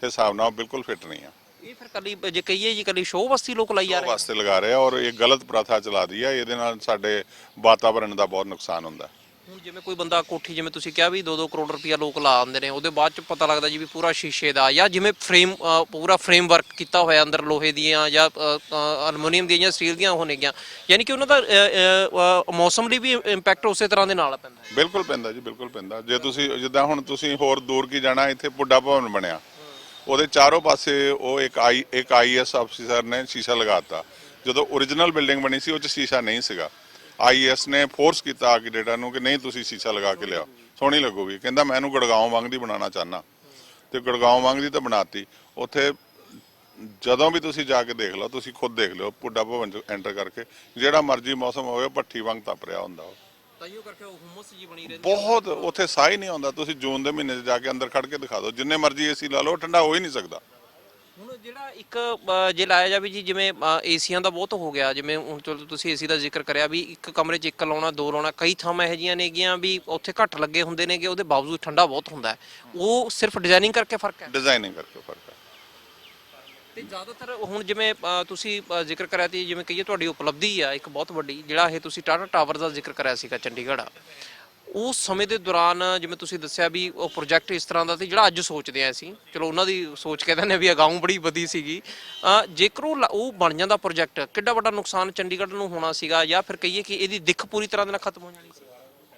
Speaker 1: ਹਿਸਾਬ ਨਾਲ ਉਹ ਬਿਲਕੁਲ ਫਿੱਟ ਨਹੀਂ ਆ।
Speaker 2: ਇਹ ਫਿਰ ਕੱਲੀ ਜੇ ਕਹੀਏ ਜੀ ਕੱਲੀ ਸ਼ੋਅ ਵਸਤੀ ਲੋਕ ਲਾਈ ਜਾ ਰਹੇ
Speaker 1: ਵਾਸਤੇ ਲਗਾ ਰਹੇ ਆ ਔਰ ਇਹ ਗਲਤ ਪ੍ਰਥਾ ਚਲਾ ਰਹੀ ਆ। ਇਹਦੇ ਨਾਲ ਸਾਡੇ ਵਾਤਾਵਰਣ ਦਾ ਬਹੁਤ ਨੁਕਸਾਨ ਹੁੰਦਾ।
Speaker 2: ਹੁਣ ਜਿਵੇਂ ਕੋਈ ਬੰਦਾ ਕੋਠੀ ਜਿਵੇਂ ਤੁਸੀਂ ਕਿਹਾ ਵੀ 2-2 ਕਰੋੜ ਰੁਪਇਆ ਲੋਕ ਲਾ ਆਉਂਦੇ ਨੇ, ਉਹਦੇ ਬਾਅਦ ਚ ਪਤਾ ਲੱਗਦਾ ਜੀ ਵੀ ਪੂਰਾ ਸ਼ੀਸ਼ੇ ਦਾ ਜਾਂ ਜਿਵੇਂ ਫਰੇਮ ਪੂਰਾ ਫਰੇਮ ਵਰਕ ਕੀਤਾ ਹੋਇਆ ਅੰਦਰ ਲੋਹੇ ਦੀਆਂ ਜਾਂ ਅਲਮੋਨੀਅਮ ਦੀਆਂ ਜਾਂ ਸਟੀਲ ਦੀਆਂ ਹੋਣਗੀਆਂ ਯਾਨੀ ਕਿ ਉਹਨਾਂ ਦਾ ਮੌਸਮ ਲਈ ਵੀ ਇੰਪੈਕਟ ਉਸੇ ਤਰ੍ਹਾਂ ਦੇ ਨਾਲ ਪੈਂਦਾ
Speaker 1: ਬਿਲਕੁਲ ਪੈਂਦਾ ਜੀ, ਬਿਲਕੁਲ ਪੈਂਦਾ। ਜੇ ਤੁਸੀਂ, ਜਿੱਦਾਂ ਹੁਣ ਤੁਸੀਂ ਹੋਰ ਦੂਰ ਕੀ ਜਾਣਾ, ਇੱਥੇ ਪੁੱਡਾ ਭਵਨ ਬਣਿਆ। ਉਹਦੇ ਚਾਰੋਂ ਪਾਸੇ ਉਹ ਇੱਕ ਆਈ, ਇੱਕ ਆਈਐਸ ਅਫਸਰ ਨੇ ਸ਼ੀਸ਼ਾ ਲਗਾਤਾ ਜਦੋਂ origignal ਬਿਲਡਿੰਗ ਬਣੀ ਸੀ, ਉਹ 'ਚ ਸ਼ੀਸ਼ਾ ਨਹੀਂ ਸੀਗਾ। ਆਈਐਸ ਨੇ ਫੋਰਸ ਕੀਤਾ ਆਰਕੀਟੈਕਟਾਂ ਨੂੰ ਕਿ ਨਹੀਂ ਤੁਸੀਂ ਸ਼ੀਸ਼ਾ ਲਗਾ ਕੇ ਲਿਆਓ। ਸੋਹਣੀ ਲੱਗੂਗੀ। ਕਹਿੰਦਾ ਮੈਂ ਇਹਨੂੰ ਗੜਗਾਉਂ ਵਾਂਗ ਦੀ ਬਣਾਉਣਾ ਚਾਹਨਾ ਤੇ ਗੜਗਾਉਂ ਵਾਂਗ ਦੀ ਤਾਂ ਬਣਾਤੀ। ਉੱਥੇ ਜਦੋਂ ਵੀ ਤੁਸੀਂ ਜਾ ਕੇ ਦੇਖ ਲਓ ਤੁਸੀਂ ਖੁਦ ਦੇਖ ਲਿਓ ਪੁੱਡਾ ਭਵਨ ਚ ਐਂਟਰ ਕਰਕੇ। ਜਿਹੜਾ ਮਰਜ਼ੀ ਮੌਸਮ ਹੋਵੇ ਭੱਠੀ ਵਾਂਗ ਤਪ ਰਿਹਾ ਹੁੰਦਾ ਉਹ।
Speaker 2: ਤਾਈਓ ਕਰਕੇ ਉਹ ਹੁਮਸ ਜੀ ਬਣੀ ਰਹਿੰਦੀ
Speaker 1: ਬਹੁਤ ਉੱਥੇ ਸਾਹ ਹੀ ਨਹੀਂ ਆਉਂਦਾ। ਤੁਸੀਂ ਜੂਨ ਦੇ ਮਹੀਨੇ 'ਚ ਜਾ ਕੇ ਅੰਦਰ ਖੜ ਕੇ ਦਿਖਾ ਦਿਓ। ਜਿੰਨੇ ਮਰਜ਼ੀ ਏਸੀ ਲਾ ਲਓ ਠੰਡਾ ਹੋ ਹੀ ਨਹੀਂ ਸਕਦਾ।
Speaker 2: ਹੁਣ ਜਿਹੜਾ ਇੱਕ ਅ, ਜੇ ਲਾਇਆ ਜਾਵੇ ਜੀ ਜਿਵੇਂ ਏਸੀਆਂ ਦਾ ਬਹੁਤ ਹੋ ਗਿਆ ਜਿਵੇਂ ਹੁਣ ਚਲੋ ਤੁਸੀਂ ਏਸੀ ਦਾ ਜ਼ਿਕਰ ਕਰਿਆ ਵੀ ਇੱਕ ਕਮਰੇ 'ਚ ਇੱਕ ਲਾਉਣਾ ਦੋ ਲਾਉਣਾ ਕਈ ਥਾਵਾਂ ਇਹੋ ਜਿਹੀਆਂ ਨੇਗੀਆਂ ਵੀ ਉੱਥੇ ਘੱਟ ਲੱਗੇ ਹੁੰਦੇ ਨੇਗੇ ਉਹਦੇ ਬਾਵਜੂਦ ਠੰਡਾ ਬਹੁਤ ਹੁੰਦਾ ਹੈ। ਉਹ ਸਿਰਫ ਡਿਜ਼ਾਈਨਿੰਗ ਕਰਕੇ ਫ਼ਰਕ ਹੈ?
Speaker 1: ਡਿਜ਼ਾਈਨਿੰਗ ਕਰਕੇ ਫ਼ਰਕ ਹੈ।
Speaker 2: ਤੇ ਜ਼ਿਆਦਾਤਰ ਹੁਣ ਜਿਵੇਂ ਅ, ਤੁਸੀਂ ਅ, ਜ਼ਿਕਰ ਕਰਿਆ ਸੀ ਜਿਵੇਂ ਕਹੀਏ ਤੁਹਾਡੀ ਉਪਲਬਧੀ ਆ ਇੱਕ ਬਹੁਤ ਵੱਡੀ ਜਿਹੜਾ ਇਹ ਤੁਸੀਂ ਟਾਟਾ ਟਾਵਰ ਦਾ ਜ਼ਿਕਰ ਕਰਿਆ ਸੀਗਾ ਚੰਡੀਗੜ੍ਹ ਉਸ ਸਮੇਂ ਦੇ ਦੌਰਾਨ ਜਿਵੇਂ ਤੁਸੀਂ ਦੱਸਿਆ ਵੀ ਉਹ ਪ੍ਰੋਜੈਕਟ ਇਸ ਤਰ੍ਹਾਂ ਦਾ ਸੀ ਜਿਹੜਾ ਅੱਜ ਸੋਚਦੇ ਆ ਅਸੀਂ। ਚਲੋ ਉਹਨਾਂ ਦੀ ਸੋਚ ਕਹਿੰਦੇ ਨੇ ਵੀ ਅਗਾਊਂ ਬੜੀ ਵਧੀ ਸੀਗੀ। ਜੇਕਰ ਉਹ ਉਹ ਬਣ ਜਾਂਦਾ ਪ੍ਰੋਜੈਕਟ ਕਿੱਡਾ ਵੱਡਾ ਨੁਕਸਾਨ ਚੰਡੀਗੜ੍ਹ ਨੂੰ ਹੋਣਾ ਸੀਗਾ ਜਾਂ ਫਿਰ ਕਹੀਏ ਕਿ ਇਹਦੀ ਦਿੱਖ ਪੂਰੀ ਤਰ੍ਹਾਂ ਦੇ ਨਾਲ ਖਤਮ ਹੋ ਜਾਣੀ ਸੀ?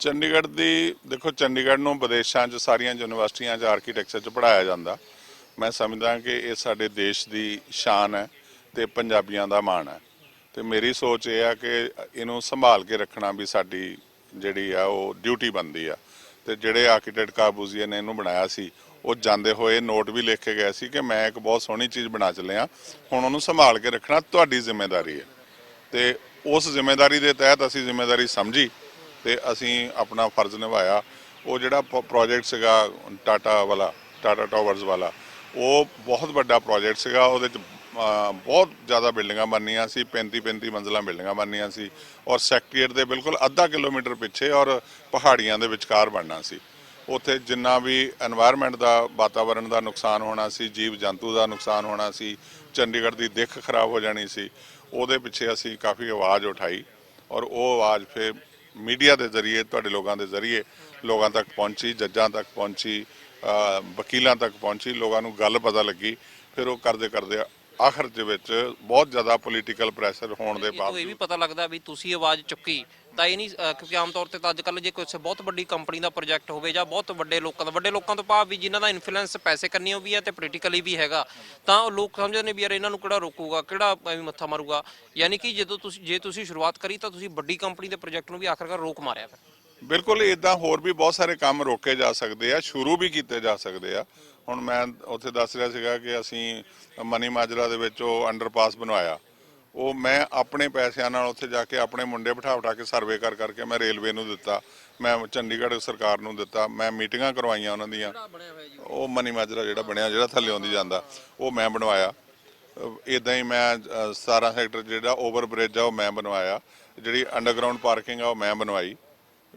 Speaker 1: ਚੰਡੀਗੜ੍ਹ ਦੀ, ਦੇਖੋ ਚੰਡੀਗੜ੍ਹ ਨੂੰ ਵਿਦੇਸ਼ਾਂ 'ਚ ਸਾਰੀਆਂ ਯੂਨੀਵਰਸਿਟੀਆਂ 'ਚ ਆਰਕੀਟੈਕਚਰ 'ਚ ਪੜਾਇਆ ਜਾਂਦਾ। ਮੈਂ ਸਮਝਦਾ ਕਿ ਇਹ ਸਾਡੇ ਦੇਸ਼ ਦੀ ਸ਼ਾਨ ਹੈ ਤੇ ਪੰਜਾਬੀਆਂ ਦਾ ਮਾਣ ਹੈ। ਤੇ ਮੇਰੀ ਸੋਚ ਇਹ ਆ ਕਿ ਇਹਨੂੰ ਸੰਭਾਲ ਕੇ ਰੱਖਣਾ ਵੀ ਸਾਡੀ ਜਿਹੜੀ ਆ, ਉਹ ਡਿਊਟੀ ਬਣਦੀ ਆ। ਤੇ ਜਿਹੜੇ ਆਰਕੀਟੈਕਟ ਕਾਬੂਜ਼ੀਆ ਨੇ ਇਹਨੂੰ ਬਣਾਇਆ ਸੀ, ਉਹ ਜਾਂਦੇ ਹੋਏ ਨੋਟ ਵੀ ਲਿਖ ਕੇ ਗਏ ਸੀ ਕਿ ਮੈਂ ਇੱਕ ਬਹੁਤ ਸੋਹਣੀ ਚੀਜ਼ ਬਣਾ ਚੱਲਿਆ। ਹੁਣ ਉਹਨੂੰ ਸੰਭਾਲ ਕੇ ਰੱਖਣਾ ਤੁਹਾਡੀ ਜ਼ਿੰਮੇਵਾਰੀ ਹੈ। ਤੇ ਉਸ ਜ਼ਿੰਮੇਵਾਰੀ ਦੇ ਤਹਿਤ ਅਸੀਂ ਜ਼ਿੰਮੇਵਾਰੀ ਸਮਝੀ ਤੇ ਅਸੀਂ ਆਪਣਾ ਫਰਜ਼ ਨਿਭਾਇਆ। ਉਹ ਜਿਹੜਾ ਪ੍ਰੋਜੈਕਟ ਸੀਗਾ, ਟਾਟਾ ਵਾਲਾ, ਟਾਟਾ ਟਾਵਰਸ ਵਾਲਾ, ਉਹ ਬਹੁਤ ਵੱਡਾ ਪ੍ਰੋਜੈਕਟ ਸੀਗਾ। ਉਹਦੇ ਚ ਬਹੁਤ ਜ਼ਿਆਦਾ ਬਿਲਡਿੰਗਾਂ ਬਣਨੀਆਂ ਸੀ 35 35 ਮੰਜ਼ਲਾਂ ਬਿਲਡਿੰਗਾਂ ਬਣਨੀਆਂ ਸੀ ਔਰ ਸੈਕਟਰੀਏਟ ਦੇ ਬਿਲਕੁਲ ਅੱਧਾ ਕਿਲੋਮੀਟਰ ਪਿੱਛੇ ਔਰ ਪਹਾੜੀਆਂ ਦੇ ਵਿਚਕਾਰ ਬਣਨਾ ਸੀ। ਉੱਥੇ ਜਿੰਨਾ ਵੀ এনवायरमेंट ਦਾ ਵਾਤਾਵਰਣ ਦਾ ਨੁਕਸਾਨ ਹੋਣਾ ਸੀ, ਜੀਵ ਜੰਤੂ ਦਾ ਨੁਕਸਾਨ ਹੋਣਾ ਸੀ, ਚੰਡੀਗੜ੍ਹ ਦੀ ਦਿੱਖ ਖਰਾਬ ਹੋ ਜਾਣੀ ਸੀ, ਉਹਦੇ ਪਿੱਛੇ ਅਸੀਂ ਕਾਫੀ ਆਵਾਜ਼ ਉਠਾਈ ਔਰ ਉਹ ਆਵਾਜ਼ ਫਿਰ ਮੀਡੀਆ ਦੇ ਜ਼ਰੀਏ, ਤੁਹਾਡੇ ਲੋਕਾਂ ਦੇ ਜ਼ਰੀਏ ਲੋਕਾਂ ਤੱਕ ਪਹੁੰਚੀ, ਜੱਜਾਂ ਤੱਕ ਪਹੁੰਚੀ ਵਕੀਲਾਂ ਤੱਕ ਪਹੁੰਚੀ, ਲੋਕਾਂ ਨੂੰ ਗੱਲ ਪਤਾ ਲੱਗੀ। ਫਿਰ ਉਹ ਕਰਦੇ ਕਰਦੇ ਆਖਰ ਦੇ ਵਿੱਚ ਬਹੁਤ ਜ਼ਿਆਦਾ ਪੋਲੀਟੀਕਲ ਪ੍ਰੈਸ਼ਰ ਹੋਣ ਦੇ
Speaker 2: ਤੋਂ ਇਹ ਵੀ ਪਤਾ ਲੱਗਦਾ ਵੀ ਤੁਸੀਂ ਆਵਾਜ਼ ਚੁੱਕੀ ਤਾਂ ਇਹ ਨਹੀਂ ਕਿਉਂਕਿ ਆਮ ਤੌਰ ਤੇ ਤਾਂ ਅੱਜ ਕੱਲ੍ਹ ਜੇ ਕੋਈ ਬਹੁਤ ਵੱਡੀ ਕੰਪਨੀ ਦਾ ਪ੍ਰੋਜੈਕਟ ਹੋਵੇ ਜਾਂ ਬਹੁਤ ਵੱਡੇ ਲੋਕਾਂ ਦਾ ਵੱਡੇ ਲੋਕਾਂ ਤੋਂ ਭਾਵ ਵੀ ਜਿਨ੍ਹਾਂ ਦਾ ਇਨਫਲੂਐਂਸ ਪੈਸੇ ਕਰਨੀ ਵੀ ਹੈ ਤੇ ਪੋਲੀਟੀਕਲੀ ਵੀ ਹੈਗਾ ਤਾਂ ਉਹ ਲੋਕ ਸਮਝਦੇ ਨੇ ਵੀ ਯਾਰ ਇਹਨਾਂ ਨੂੰ ਕਿਹੜਾ ਰੋਕੂਗਾ ਕਿਹੜਾ ਐਵੇਂ ਮੱਥਾ ਮਾਰੂਗਾ ਯਾਨੀ ਕਿ ਜਦੋਂ ਤੁਸੀਂ ਜੇ ਤੁਸੀਂ ਸ਼ੁਰੂਆਤ ਕਰੀ ਤਾਂ ਤੁਸੀਂ ਵੱਡੀ ਕੰਪਨੀ ਦੇ ਪ੍ਰੋਜੈਕਟ ਨੂੰ ਵੀ ਆਖਰਕਾਰ ਰੋਕ ਮਾਰਿਆ ਫਿਰ।
Speaker 1: ਬਿਲਕੁਲ ਇਦਾਂ ਹੋਰ ਵੀ ਬਹੁਤ ਸਾਰੇ ਕੰਮ ਰੋਕੇ ਜਾ ਸਕਦੇ ਆ ਸ਼ੁਰੂ ਵੀ ਕੀਤੇ ਜਾ ਸਕਦੇ ਆ। ਹੁਣ ਮੈਂ ਉੱਥੇ ਦੱਸ ਰਿਹਾ ਸੀਗਾ ਕਿ ਅਸੀਂ ਮਨੀ ਮਾਜਰਾ ਦੇ ਵਿੱਚ ਉਹ ਅੰਡਰਪਾਸ ਬਣਵਾਇਆ। ਉਹ ਮੈਂ ਆਪਣੇ ਪੈਸਿਆਂ ਨਾਲ ਉੱਥੇ ਜਾ ਕੇ ਆਪਣੇ ਮੁੰਡੇ ਬਿਠਾ ਬਿਠਾ ਕੇ ਸਰਵੇ ਕਰ ਕਰਕੇ ਮੈਂ ਰੇਲਵੇ ਨੂੰ ਦਿੱਤਾ ਮੈਂ ਚੰਡੀਗੜ੍ਹ ਸਰਕਾਰ ਨੂੰ ਦਿੱਤਾ ਮੈਂ ਮੀਟਿੰਗਾਂ ਕਰਵਾਈਆਂ ਉਹਨਾਂ ਦੀਆਂ। ਉਹ ਮਨੀ ਮਾਜਰਾ ਜਿਹੜਾ ਬਣਿਆ ਜਿਹੜਾ ਥੱਲੇ ਆਉਂਦੀ ਜਾਂਦਾ ਉਹ ਮੈਂ ਬਣਵਾਇਆ। ਇਦਾਂ ਹੀ ਮੈਂ ਅ, 17 ਸੈਕਟਰ ਜਿਹੜਾ ਓਵਰ ਬ੍ਰਿਜ ਆ ਉਹ ਮੈਂ ਬਣਵਾਇਆ। ਜਿਹੜੀ ਅੰਡਰਗਰਾਉਂਡ ਪਾਰਕਿੰਗ ਆ ਉਹ ਮੈਂ ਬਣਵਾਈ।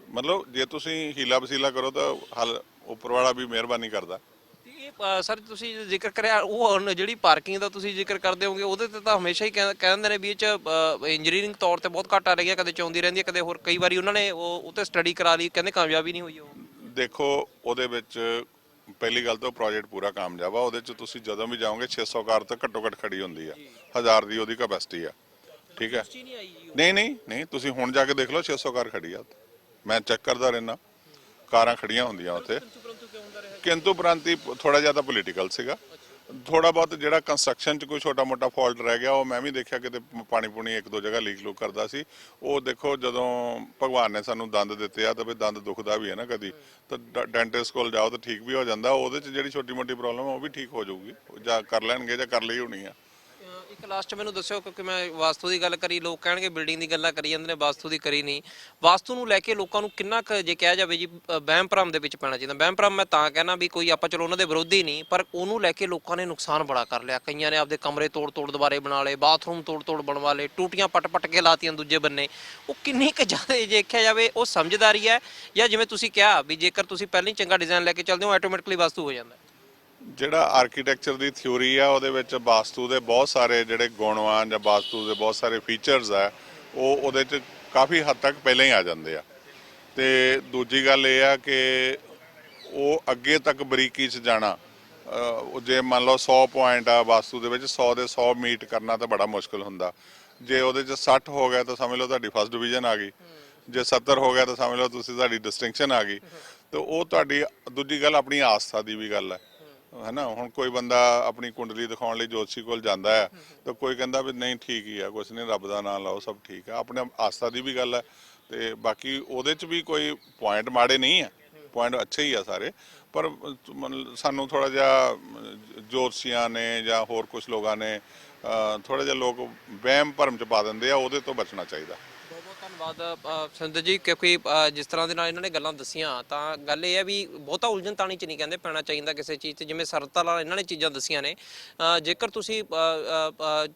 Speaker 1: ਮਤਲਬ ਜੇ ਤੁਸੀਂ ਹੀਲਾ ਵਸੀਲਾ ਕਰੋ ਤਾਂ ਹਲ ਉੱਪਰ ਵਾਲਾ ਵੀ ਮਿਹਰਬਾਨੀ ਕਰਦਾ।
Speaker 2: ਤੇ ਇਹ ਅ, ਸਰ ਤੁਸੀਂ ਜ਼ਿਕਰ ਕਰਿਆ ਉਹ ਹੁਣ ਜਿਹੜੀ ਪਾਰਕਿੰਗ ਦਾ ਤੁਸੀਂ ਜ਼ਿਕਰ ਕਰਦੇ ਹੋਗੇ ਉਹਦੇ ਤੇ ਤਾਂ ਹਮੇਸ਼ਾ ਹੀ ਕਹਿ- ਕਹਿੰਦੇ ਨੇ ਵੀ ਇਹ ਚ ਇੰਜੀਨੀਅਰਿੰਗ ਤੌਰ ਤੇ ਬਹੁਤ ਘੱਟ ਆ ਰਹੀ ਹੈ ਕਦੇ ਚੌਂਦੀ ਰਹਿੰਦੀ ਹੈ ਕਦੇ ਹੋਰ ਕਈ ਵਾਰੀ ਉਹਨਾਂ ਨੇ ਉਹ ਉਹ ਤੇ ਸਟੱਡੀ ਕਰਾ ਲਈ ਕਹਿੰਦੇ ਕਾਮਯਾਬੀ ਨਹੀਂ ਹੋਈ ਉਹ।
Speaker 1: ਦੇਖੋ ਉਹਦੇ ਵਿੱਚ ਪਹਿਲੀ ਗੱਲ ਤਾਂ ਪ੍ਰੋਜੈਕਟ ਪੂਰਾ ਕਾਮਯਾਬ ਆ ਉਹਦੇ ਚ ਤੁਸੀਂ ਜਦੋਂ ਵੀ ਜਾਓਗੇ 600 ਕਾਰ ਤਾਂ ਘੱਟੋ ਘੱਟ ਖੜੀ ਹੁੰਦੀ ਆ ਹਜ਼ਾਰ ਦੀ ਉਹਦੀ ਕਪੈਸਿਟੀ ਆ ਠੀਕ ਹੈ।
Speaker 2: ਨਹੀਂ ਜੀ
Speaker 1: ਨਹੀਂ ਨਹੀਂ ਨਹੀਂ ਤੁਸੀਂ ਹੁਣ ਜਾ ਕੇ ਦੇਖ ਲਓ 600 ਕਾਰ ਖੜੀ ਆ ਉੱਥੇ। ਮੈਂ ਚੈੱਕ ਕਰਦਾ ਰਹਿਣਾ ਕਾਰਾਂ ਖੜੀਆਂ ਹੁੰਦੀਆਂ ਉੱਥੇ। ਕਿੰਤੂ ਪ੍ਰਾਂਤੀ ਥੋੜਾ ਜ਼ਿਆਦਾ ਪੋਲੀਟੀਕਲ ਸੀਗਾ। ਥੋੜਾ ਬਹੁਤ ਜਿਹੜਾ ਕੰਸਟਰਕਸ਼ਨ ਚ ਕੋਈ ਛੋਟਾ ਮੋਟਾ ਫਾਲਟ ਰਹਿ ਗਿਆ, ਉਹ ਮੈਂ ਵੀ ਦੇਖਿਆ ਕਿਤੇ ਪਾਣੀ ਪੂਣੀ ਇੱਕ ਦੋ ਜਗ੍ਹਾ ਲੀਕ ਲੂਕ ਕਰਦਾ ਸੀ। ਉਹ ਦੇਖੋ ਜਦੋਂ ਭਗਵਾਨ ਨੇ ਸਾਨੂੰ ਦੰਦ ਦਿੱਤੇ ਆ ਤਾਂ ਵੀ ਦੰਦ ਦੁਖਦਾ ਵੀ ਹੈ ਨਾ ਕਦੀ। ਤਾਂ ਡੈਂਟਿਸਟ ਕੋਲ ਜਾਓ ਤਾਂ ਠੀਕ ਵੀ ਹੋ ਜਾਂਦਾ। ਉਹਦੇ ਚ ਜਿਹੜੀ ਛੋਟੀ ਮੋਟੀ ਪ੍ਰੋਬਲਮ ਉਹ ਵੀ ਠੀਕ ਹੋ ਜਾਊਗੀ। ਜਾਂ ਕਰ ਲੈਣਗੇ ਜਾਂ ਕਰ ਲਈ ਹੋਣੀ ਆ।
Speaker 2: ਇੱਕ ਲਾਸਟ ਮੈਨੂੰ ਦੱਸਿਓ ਕਿਉਂਕਿ ਮੈਂ ਵਾਸਤੂ ਦੀ ਗੱਲ ਕਰੀ, ਲੋਕ ਕਹਿਣਗੇ ਬਿਲਡਿੰਗ ਦੀ ਗੱਲਾਂ ਕਰੀ ਜਾਂਦੇ ਨੇ, ਵਾਸਤੂ ਦੀ ਕਰੀ ਨਹੀਂ। ਵਾਸਤੂ ਨੂੰ ਲੈ ਕੇ ਲੋਕਾਂ ਨੂੰ ਕਿੰਨਾ ਕੁ ਜੇ ਕਿਹਾ ਜਾਵੇ ਜੀ ਵਹਿਮ ਭਰਮ ਦੇ ਵਿੱਚ ਪੈਣਾ ਚਾਹੀਦਾ। ਵਹਿਮ ਭਰਮ ਮੈਂ ਤਾਂ ਕਹਿਣਾ ਵੀ ਕੋਈ ਆਪਾਂ ਚਲੋ ਉਹਨਾਂ ਦੇ ਵਿਰੋਧੀ ਨਹੀਂ, ਪਰ ਉਹਨੂੰ ਲੈ ਕੇ ਲੋਕਾਂ ਨੇ ਨੁਕਸਾਨ ਬੜਾ ਕਰ ਲਿਆ। ਕਈਆਂ ਨੇ ਆਪਦੇ ਕਮਰੇ ਤੋੜ ਤੋੜ ਦੁਬਾਰੇ ਬਣਾ ਲਏ, ਬਾਥਰੂਮ ਤੋੜ ਤੋੜ ਬਣਵਾ ਲਏ, ਟੂਟੀਆਂ ਪੱਟ ਪੱਟ ਕੇ ਲਾਤੀਆਂ ਦੂਜੇ ਬੰਨੇ। ਉਹ ਕਿੰਨੀ ਕੁ ਜ਼ਿਆਦਾ ਜੇ ਦੇਖਿਆ ਜਾਵੇ, ਉਹ ਸਮਝਦਾਰੀ ਹੈ ਜਾਂ ਜਿਵੇਂ ਤੁਸੀਂ ਕਿਹਾ ਵੀ ਜੇਕਰ ਤੁਸੀਂ ਪਹਿਲਾਂ ਹੀ ਚੰਗਾ ਡਿਜ਼ਾਈਨ ਲੈ ਕੇ ਚੱਲਦੇ ਹੋ ਆਟੋਮੈਟਿਕਲੀ ਵਾਸਤੂ ਹੋ ਜਾਂਦਾ
Speaker 1: ਜਿਹੜਾ ਆਰਕੀਟੈਕਚਰ ਦੀ ਥਿਉਰੀ ਆ, ਉਹਦੇ ਵਿੱਚ ਵਾਸਤੂ ਦੇ ਬਹੁਤ ਸਾਰੇ ਜਿਹੜੇ ਗੁਣਵਾਨ ਜਾਂ ਵਾਸਤੂ ਦੇ ਬਹੁਤ ਸਾਰੇ ਫੀਚਰਸ ਆ, ਉਹ ਉਹਦੇ ਚ ਕਾਫੀ ਹੱਦ ਤੱਕ ਪਹਿਲਾਂ ਹੀ ਆ ਜਾਂਦੇ ਆ। ਤੇ ਦੂਜੀ ਗੱਲ ਇਹ ਆ ਕਿ ਉਹ ਅੱਗੇ ਤੱਕ ਬਰੀਕੀ ਚ ਜਾਣਾ ਜੇ ਮੰਨ ਲਓ 100 ਪੁਆਇੰਟ ਆ ਵਾਸਤੂ ਦੇ ਵਿੱਚ 100 ਦੇ 100 ਮੀਟ ਕਰਨਾ ਤਾਂ ਬੜਾ ਮੁਸ਼ਕਲ ਹੁੰਦਾ। ਜੇ ਉਹਦੇ ਚ 60 ਹੋ ਗਿਆ ਤਾਂ ਸਮਝ ਲਓ ਤੁਹਾਡੀ ਫਸਟ ਡਿਵੀਜ਼ਨ ਆ ਗਈ। ਜੇ 70 ਹੋ ਗਿਆ ਤਾਂ ਸਮਝ ਲਓ ਤੁਸੀਂ ਤੁਹਾਡੀ ਡਿਸਟਿੰਕਸ਼ਨ ਆ ਗਈ। ਤੇ ਉਹ ਤੁਹਾਡੀ ਦੂਜੀ ਗੱਲ ਆਪਣੀ ਆਸਥਾ ਦੀ ਵੀ ਗੱਲ ਹੈ ਹੈ ਨਾ ਹੁਣ ਕੋਈ ਬੰਦਾ ਆਪਣੀ ਕੁੰਡਲੀ ਦਿਖਾਉਣ ਲਈ ਜੋਤਸ਼ੀ ਕੋਲ ਜਾਂਦਾ ਹੈ, ਤਾਂ ਕੋਈ ਕਹਿੰਦਾ ਵੀ ਨਹੀਂ ਠੀਕ ਹੀ ਆ, ਕੁਛ ਨਹੀਂ, ਰੱਬ ਦਾ ਨਾਮ ਲਓ, ਸਭ ਠੀਕ ਆ। ਆਪਣੇ ਆਸਥਾ ਦੀ ਵੀ ਗੱਲ ਹੈ, ਤੇ ਬਾਕੀ ਉਹਦੇ ਚ ਵੀ ਕੋਈ ਪੁਆਇੰਟ ਮਾੜੇ ਨਹੀਂ ਆ ਪੁਆਇੰਟ ਅੱਛੇ ਹੀ ਆ ਸਾਰੇ, ਪਰ ਮਨ- ਸਾਨੂੰ ਥੋੜਾ ਜਿਹਾ ਜੋਤਸ਼ੀਆਂ ਨੇ ਜਾਂ ਹੋਰ ਕੁਝ ਲੋਕਾਂ ਨੇ ਥੋੜਾ ਜਿਹਾ ਲੋਕ ਵਹਿਮ ਭਰਮ ਚ ਪਾ ਦਿੰਦੇ ਆ, ਉਹਦੇ ਤੋਂ ਬਚਣਾ ਚਾਹੀਦਾ।
Speaker 2: ਧੰਨਵਾਦ ਅ, ਜੀ ਕਿਉਂਕਿ ਜਿਸ ਤਰ੍ਹਾਂ ਦੇ ਨਾਲ ਇਹਨਾਂ ਨੇ ਗੱਲਾਂ ਦੱਸੀਆਂ ਤਾਂ ਗੱਲ ਇਹ ਹੈ ਵੀ ਬਹੁਤਾ ਉਲਝਣ ਤਾਣੀ ਚ ਨਹੀਂ ਕਹਿੰਦੇ ਪੈਣਾ ਚਾਹੀਦਾ ਕਿਸੇ ਚੀਜ਼ ਤੇ ਜਿਵੇਂ ਸਰਤਾ ਨਾਲ ਇਹਨਾਂ ਨੇ ਚੀਜ਼ਾਂ ਦੱਸੀਆਂ ਨੇ। ਜੇਕਰ ਤੁਸੀਂ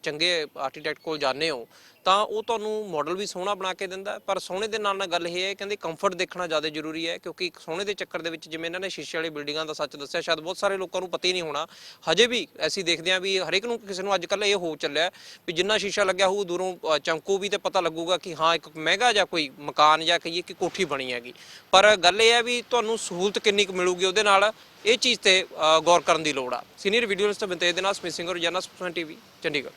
Speaker 2: ਚੰਗੇ ਆਰਕੀਟੈਕਟ ਕੋਲ ਜਾਂਦੇ ਹੋ ਤਾਂ ਉਹ ਤੁਹਾਨੂੰ ਮਾਡਲ ਵੀ ਸੋਹਣਾ ਬਣਾ ਕੇ ਦਿੰਦਾ ਪਰ ਸੋਹਣੇ ਦੇ ਨਾਲ ਨਾਲ ਗੱਲ ਇਹ ਹੈ ਕਹਿੰਦੇ ਕੰਫਰਟ ਦੇਖਣਾ ਜ਼ਿਆਦਾ ਜ਼ਰੂਰੀ ਹੈ ਕਿਉਂਕਿ ਸੋਹਣੇ ਦੇ ਚੱਕਰ ਦੇ ਵਿੱਚ ਜਿਵੇਂ ਇਹਨਾਂ ਨੇ ਸ਼ੀਸ਼ੇ ਵਾਲੀ ਬਿਲਡਿੰਗਾਂ ਦਾ ਸੱਚ ਦੱਸਿਆ ਸ਼ਾਇਦ ਬਹੁਤ ਸਾਰੇ ਲੋਕਾਂ ਨੂੰ ਪਤਾ ਹੀ ਨਹੀਂ ਹੋਣਾ। ਹਜੇ ਵੀ ਅਸੀਂ ਦੇਖਦੇ ਹਾਂ ਵੀ ਹਰੇਕ ਨੂੰ ਕਿਸੇ ਨੂੰ ਅੱਜ ਕੱਲ੍ਹ ਇਹ ਹੋ ਚੱਲਿਆ ਵੀ ਜਿੰਨਾ ਸ਼ੀਸ਼ਾ ਲੱਗਿਆ ਹੋਊ ਦੂਰੋਂ ਅ, ਚਮਕੂ ਵੀ ਤੇ ਪਤਾ ਲੱਗੂਗਾ ਕਿ ਹਾਂ ਇੱਕ ਮਹਿੰਗਾ ਜਾਂ ਕੋਈ ਮਕਾਨ ਜਾਂ ਕਹੀਏ ਕਿ ਕੋਠੀ ਬਣੀ ਹੈਗੀ। ਪਰ ਗੱਲ ਇਹ ਹੈ ਵੀ ਤੁਹਾਨੂੰ ਸਹੂਲਤ ਕਿੰਨੀ ਕੁ ਮਿਲੂਗੀ ਉਹਦੇ ਨਾਲ ਇਹ ਚੀਜ਼ ਤੇ ਅ, ਗੌਰ ਕਰਨ ਦੀ ਲੋੜ ਆ। ਸੀਨੀਅਰ ਵੀਡੀਓ ਲਿਸਟ ਬੰਤੇ ਦੇ ਨਾਲ ਸਮਿਤ ਸਿੰਘ ਰੋਜ਼ਾਨਾ ਸਪੋਕਸਨ ਟੀਵੀ ਚੰਡੀਗੜ੍ਹ।